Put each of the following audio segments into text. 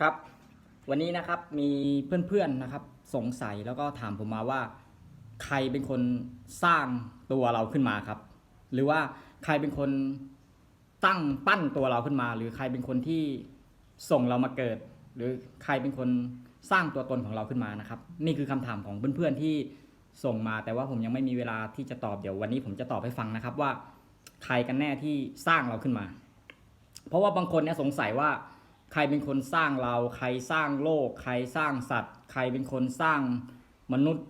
ครับ วันนี้นะครับมีเพื่อนๆนะครับ สงสัยแล้วก็ถามผมมาว่า ใครเป็นคนสร้างตัวเราขึ้นมาครับ หรือว่าใครเป็นคนตั้งปั้นตัวเราขึ้นมา หรือใครเป็นคนที่ส่งเรามาเกิด หรือใครเป็นคนสร้างตัวตนของเราขึ้นมานะครับ นี่คือคำถามของเพื่อนๆที่ส่งมา แต่ว่าผมยังไม่มีเวลาที่จะตอบเดี๋ยววันนี้ผมจะตอบให้ฟังนะครับว่า ใครกันแน่ที่สร้างเราขึ้นมา เพราะว่าบางคนเนี่ยสงสัยว่า ใครเป็นคนสร้างเรา ใครสร้างโลก ใครสร้างสัตว์ ใครเป็นคนสร้างมนุษย์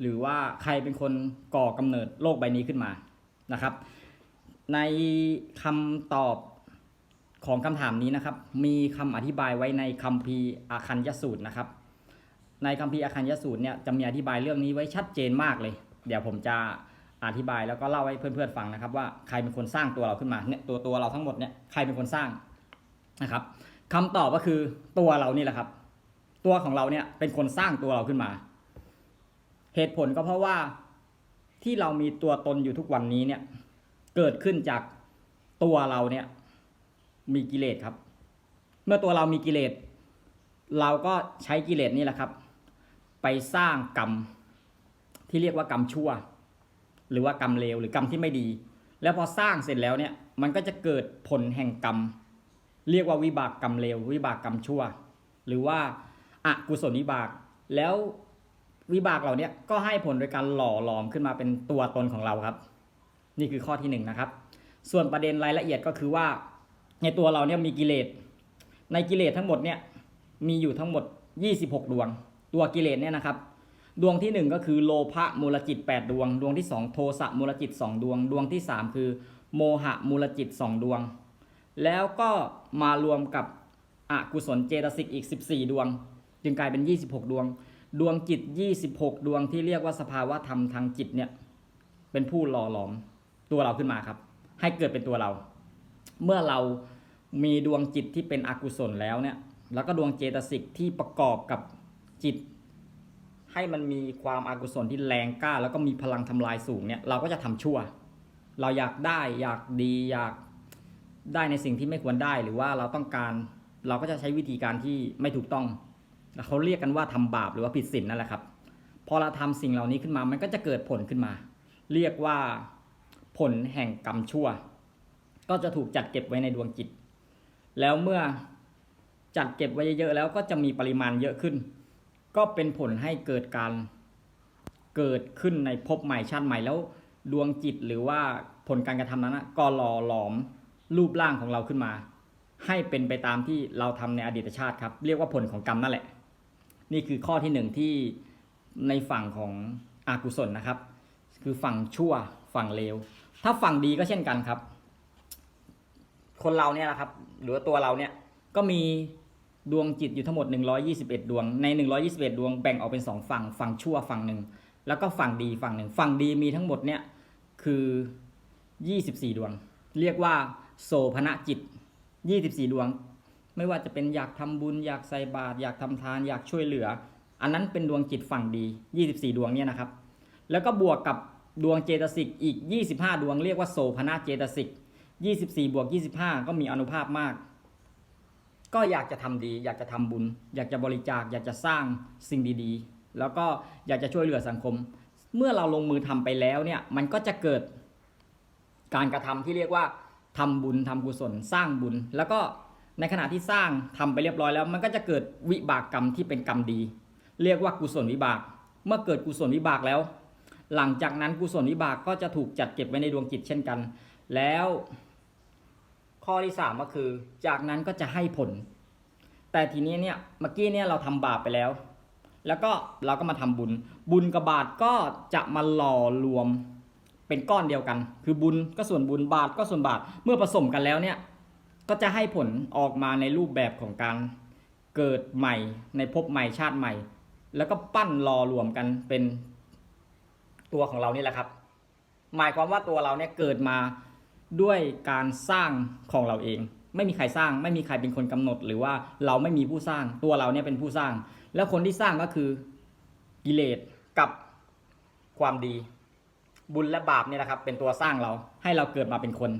หรือว่าใครเป็นคนก่อกำเนิดโลกใบนี้ขึ้นมานะครับ ในคำตอบของคำถามนี้นะครับ มีคำอธิบายไว้ในคัมภีร์อาคัญยสูตรนะครับ ในคัมภีร์อาคัญยสูตรเนี่ยจะมีอธิบายเรื่องนี้ไว้ชัดเจนมากเลย เดี๋ยวผมจะอธิบายแล้วก็เล่าให้เพื่อนๆฟังนะครับ ว่าใครเป็นคนสร้างตัวเราขึ้นมาเนี่ยตัวตัวเราทั้งหมดเนี่ยใครเป็นคนสร้าง นะครับคำตอบก็คือตัวเรานี่แหละครับ ตัวของเราเนี่ยเป็นคนสร้างตัวเราขึ้นมา เหตุผลก็เพราะว่าที่เรามีตัวตนอยู่ทุกวันนี้เนี่ยเกิดขึ้นจากตัวเราเนี่ยมีกิเลสครับ เมื่อตัวเรามีกิเลสเราก็ใช้กิเลสนี่แหละครับ ไปสร้างกรรมที่เรียกว่ากรรมชั่ว หรือว่ากรรมเลวหรือกรรมที่ไม่ดี แล้วพอสร้างเสร็จแล้วเนี่ยมันก็จะเกิดผลแห่งกรรม เรียกว่าวิบากกรรมเลววิบากกรรมชั่ว หรือว่าอากุศลวิบาก แล้ววิบากเหล่านี้ก็ให้ผลโดยการหล่อหลอมขึ้นมาเป็นตัวตนของเราครับ นี่คือข้อที่หนึ่งนะครับ ส่วนประเด็นรายละเอียดก็คือว่า ในตัวเราเนี่ยมีกิเลสในกิเลสทั้งหมดเนี่ยมีอยู่ทั้งหมด 26 ดวง ตัวกิเลสเนี่ยนะครับ ดวงที่หนึ่งก็คือโลภะมูลจิต 8 ดวง ดวงที่สองโทสะมูลจิต 2 ดวง ดวงที่สามคือ โมหะมูลจิต 2 ดวง แล้วก็มารวมกับอกุศลเจตสิกอีก 14 ดวง จึงกลายเป็น 26 ดวง ดวงจิต 26 ดวงที่เรียกว่าสภาวะธรรมทางจิตเนี่ยเป็นผู้หล่อหลอมตัวเราขึ้นมาครับ ให้เกิดเป็นตัวเรา เมื่อเรามีดวงจิตที่เป็นอกุศลแล้วเนี่ยแล้วก็ดวงเจตสิกที่ประกอบกับจิต ให้มันมีความอากุศลที่แรงกล้า แล้วก็มีพลังทำลายสูงเนี่ยเราก็จะทำชั่ว เราอยากได้อยากดีอยาก ได้ในสิ่งที่ไม่ควรได้หรือว่าเราต้องการเราก็จะใช้วิธีการที่ไม่ถูกต้องเขาเรียกกันว่าทำบาปหรือว่าผิดศีลนั่นแหละครับ พอเราทำสิ่งเหล่านี้ขึ้นมามันก็จะเกิดผลขึ้นมา เรียกว่าผลแห่งกรรมชั่ว ก็จะถูกจัดเก็บไว้ในดวงจิต แล้วเมื่อจัดเก็บไว้เยอะๆแล้วก็จะมีปริมาณเยอะขึ้น ก็เป็นผลให้เกิดการเกิดขึ้นในภพใหม่ชาติใหม่แล้วดวงจิตหรือว่าผลการกระทำนั้นนะก็หล่อหลอม รูปร่างของเราขึ้นมา ให้เป็นไปตามที่เราทำในอดีตชาติครับ เรียกว่าผลของกรรมนั่นแหละ นี่คือข้อที่หนึ่งที่ในฝั่งของอากุศลนะครับ คือฝั่งชั่วฝั่งเลว ถ้าฝั่งดีก็เช่นกันครับ คนเราเนี่ยนะครับ หรือตัวเราเนี่ยก็มีดวงจิตอยู่ทั้งหมด 121 ดวง ใน 121 ดวงแบ่งออกเป็นสองฝั่ง ฝั่งชั่วฝั่งหนึ่ง แล้วก็ฝั่งดีฝั่งหนึ่ง ฝั่งดีมีทั้งหมดเนี่ยคือ 24 ดวง เรียกว่า โสภณจิต 24 ดวง ไม่ว่าจะเป็นอยากทำบุญ อยากใส่บาตรอยากทำทาน อยากช่วยเหลือ อันนั้นเป็นดวงจิตฝั่งดี 24 ดวงเนี่ยนะครับ แล้วก็บวกกับดวงเจตสิกอีก 25 ดวง เรียกว่าโสภณเจตสิก 24 บวก 25 ก็มีอนุภาพมาก ก็อยากจะทำดี อยากจะทำบุญ อยากจะบริจาค อยากจะสร้างสิ่งดีๆ แล้วก็อยากจะช่วยเหลือสังคม เมื่อเราลงมือทำไปแล้วเนี่ย มันก็จะเกิดการกระทำที่เรียกว่า ทำบุญทำกุศลสร้างบุญ แล้วก็ในขณะที่สร้างทำไปเรียบร้อยแล้ว มันก็จะเกิดวิบากกรรมที่เป็นกรรมดี เรียกว่ากุศลวิบาก เมื่อเกิดกุศลวิบากแล้ว หลังจากนั้นกุศลวิบากก็จะถูกจัดเก็บไว้ในดวงจิตเช่นกัน แล้ว ข้อที่สามก็คือ จากนั้นก็จะให้ผล แต่ทีนี้เนี่ยเมื่อกี้เนี่ยเราทำบาปไปแล้ว แล้วก็เราก็มาทำบุญ บุญกับบาปก็จะมาหล่อรวม เป็นก้อนเดียวกัน คือบุญก็ส่วนบุญบาทก็ส่วนบาทเมื่อผสมกันแล้วเนี่ยก็จะให้ผลออกมาในรูปแบบของการเกิดใหม่ในภพใหม่ชาติใหม่ แล้วก็ปั้นรอรวมกันเป็นตัวของเรานี่แหละครับ หมายความว่าตัวเราเนี่ยเกิดมาด้วยการสร้างของเราเอง ไม่มีใครสร้าง ไม่มีใครเป็นคนกำหนด หรือว่าเราไม่มีผู้สร้าง ตัวเราเนี่ยเป็นผู้สร้าง แล้วคนที่สร้างก็คือกิเลสกับความดี บุญและบาปเนี่ยนะครับ เป็นตัวสร้างเราให้เราเกิดมาเป็นคน